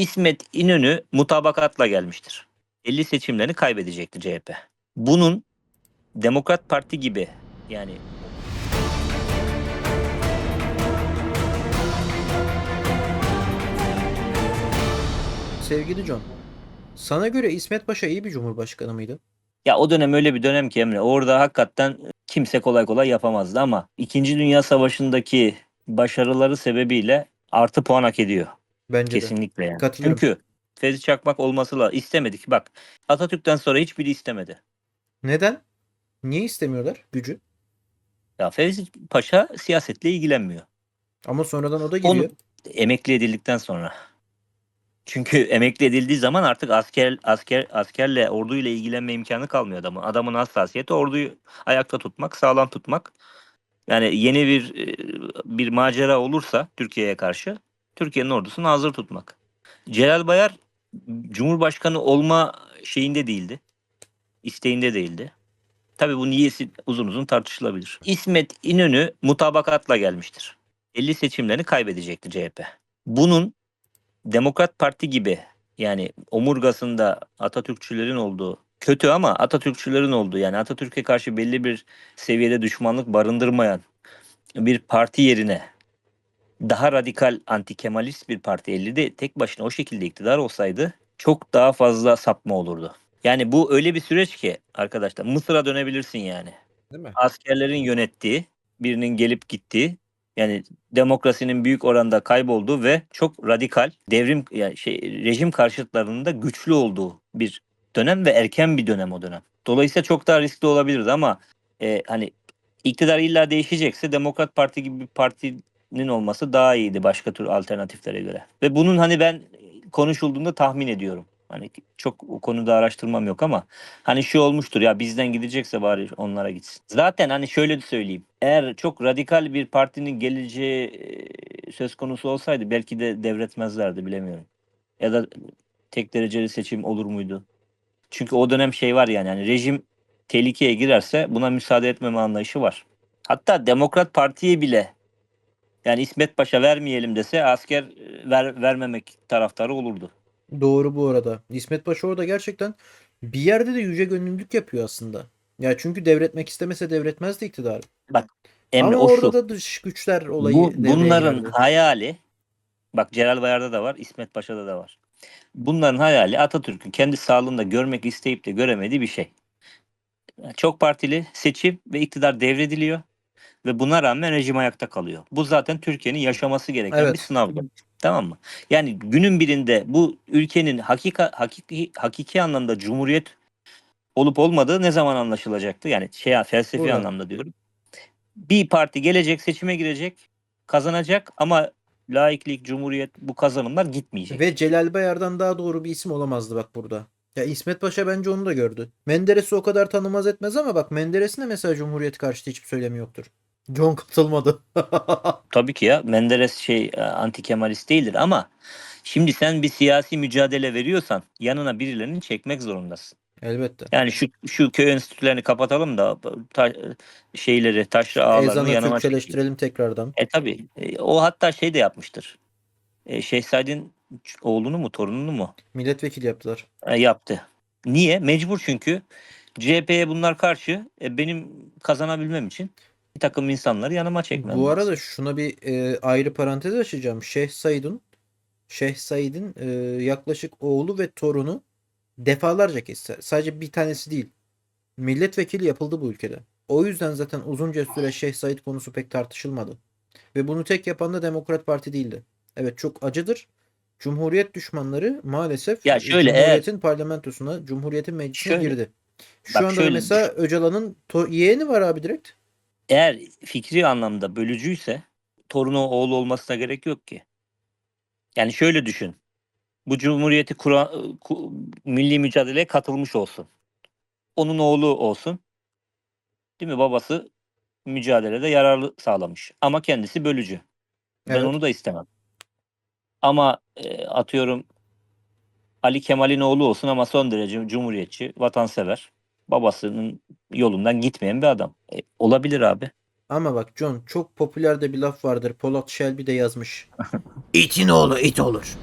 İsmet İnönü mutabakatla gelmiştir. 50 seçimlerini kaybedecekti CHP. Bunun Demokrat Parti gibi yani Sevgili John, sana göre İsmet Paşa iyi bir cumhurbaşkanı mıydı? ya o dönem öyle bir dönem ki Emre orada hakikaten kimse kolay kolay yapamazdı ama 2. Dünya Savaşı'ndaki başarıları sebebiyle artı puan hak ediyor. Bence de. Kesinlikle yani. Katılıyorum. Çünkü Fevzi Çakmak olması lazım. İstemedik. Bak Atatürk'ten sonra hiçbiri istemedi. Neden? Niye istemiyorlar gücü? Ya Fevzi Paşa siyasetle ilgilenmiyor. Ama sonradan o da geliyor. Onu emekli edildikten sonra. Çünkü emekli edildiği zaman artık asker asker askerle orduyla ilgilenme imkanı kalmıyor adamın. Adamın hassasiyeti orduyu ayakta tutmak, sağlam tutmak. Yani yeni bir e, bir macera olursa Türkiye'ye karşı Türkiye'nin ordusunu hazır tutmak. Celal Bayar Cumhurbaşkanı olma şeyinde değildi. isteğinde değildi. Tabii bu niyesi uzun uzun tartışılabilir. İsmet İnönü mutabakatla gelmiştir. 50 seçimlerini kaybedecekti CHP. Bunun Demokrat Parti gibi yani omurgasında Atatürkçülerin olduğu kötü ama Atatürkçülerin olduğu yani Atatürk'e karşı belli bir seviyede düşmanlık barındırmayan bir parti yerine daha radikal antikemalist bir parti 50'de tek başına o şekilde iktidar olsaydı çok daha fazla sapma olurdu. Yani bu öyle bir süreç ki arkadaşlar Mısır'a dönebilirsin yani Değil mi? askerlerin yönettiği, birinin gelip gittiği, yani demokrasinin büyük oranda kaybolduğu ve çok radikal devrim yani şey rejim karşıtlarının da güçlü olduğu bir dönem ve erken bir dönem o dönem. Dolayısıyla çok daha riskli olabilirdi ama e, hani iktidar illa değişecekse Demokrat Parti gibi bir partinin olması daha iyiydi başka tür alternatiflere göre. Ve bunun hani ben konuşulduğunda tahmin ediyorum. Hani çok o konuda araştırmam yok ama hani şu olmuştur ya bizden gidecekse bari onlara gitsin. Zaten hani şöyle de söyleyeyim. Eğer çok radikal bir partinin geleceği e, söz konusu olsaydı belki de devretmezlerdi bilemiyorum. Ya da tek dereceli seçim olur muydu? Çünkü o dönem şey var yani hani rejim tehlikeye girerse buna müsaade etmeme anlayışı var. Hatta Demokrat Parti'ye bile yani İsmet Paşa vermeyelim dese asker e, ver, vermemek taraftarı olurdu. Doğru bu arada. İsmet Paşa orada gerçekten bir yerde de yüce gönüllülük yapıyor aslında. Ya çünkü devretmek istemese devretmezdi iktidarı. Emre Ama o şu. orada da dış güçler olayı Bu, bunların girdi. hayali bak Celal Bayar'da da var, İsmet Paşa'da da var. Bunların hayali Atatürk'ün kendi sağlığında görmek isteyip de göremediği bir şey. Çok partili seçim ve iktidar devrediliyor ve buna rağmen rejim ayakta kalıyor. Bu zaten Türkiye'nin yaşaması gereken Evet. bir sınavdı. Tamam mı? Yani günün birinde bu ülkenin hakika, hakiki, hakiki anlamda cumhuriyet olup olmadığı ne zaman anlaşılacaktı? Yani şey felsefi Burada. anlamda diyorum. Bir parti gelecek, seçime girecek, kazanacak ama laiklik, cumhuriyet bu kazanımlar gitmeyecek. Ve Celal Bayar'dan daha doğru bir isim olamazdı bak burada. Ya İsmet Paşa bence onu da gördü. Menderes'i o kadar tanımaz etmez ama bak Menderes'in de mesela Cumhuriyet karşıtı hiçbir söylemi yoktur. John katılmadı. Tabii ki ya Menderes şey e, anti Kemalist değildir ama şimdi sen bir siyasi mücadele veriyorsan yanına birilerini çekmek zorundasın. Elbette. Yani şu şu köy enstitülerini kapatalım da ta- şeyleri taşra ağlarını Ezanı yanıma. Türkçeleştirelim tekrardan. E tabii. E, o hatta şey de yapmıştır. E, Şehzadin oğlunu mu torununu mu Milletvekili yaptılar. e, yaptı. Niye? Mecbur çünkü CHP'ye bunlar karşı e, benim kazanabilmem için bir takım insanları yanıma çekmem Bu lazım. arada şuna bir e, ayrı parantez açacağım. Şeyh Said'in Şeyh Said'in e, yaklaşık oğlu ve torunu defalarca kez sadece bir tanesi değil. Milletvekili yapıldı bu ülkede. O yüzden zaten uzunca süre Şeyh Said konusu pek tartışılmadı. Ve bunu tek yapan da Demokrat Parti değildi. Evet çok acıdır. Cumhuriyet düşmanları maalesef Ya şöyle, Cumhuriyet'in parlamentosuna, Cumhuriyet'in meclisine Şöyle- girdi. Şu Bak anda şöyle mesela Öcalan'ın yeğeni var abi direkt. Eğer fikri anlamda bölücüyse torunu oğlu olmasına gerek yok ki. Yani şöyle düşün. Bu cumhuriyeti kura, ku- milli mücadeleye katılmış olsun. Onun oğlu olsun. Değil mi? Babası mücadelede yararlı sağlamış. Ama kendisi bölücü. Ben Evet. onu da istemem. Ama e, atıyorum Ali Kemal'in oğlu olsun ama son derece cumhuriyetçi, vatansever. Babasının yolundan gitmeyen bir adam. E, olabilir abi. Ama bak John çok popüler de bir laf vardır. Polat Shelby de yazmış. İtin oğlu it olur.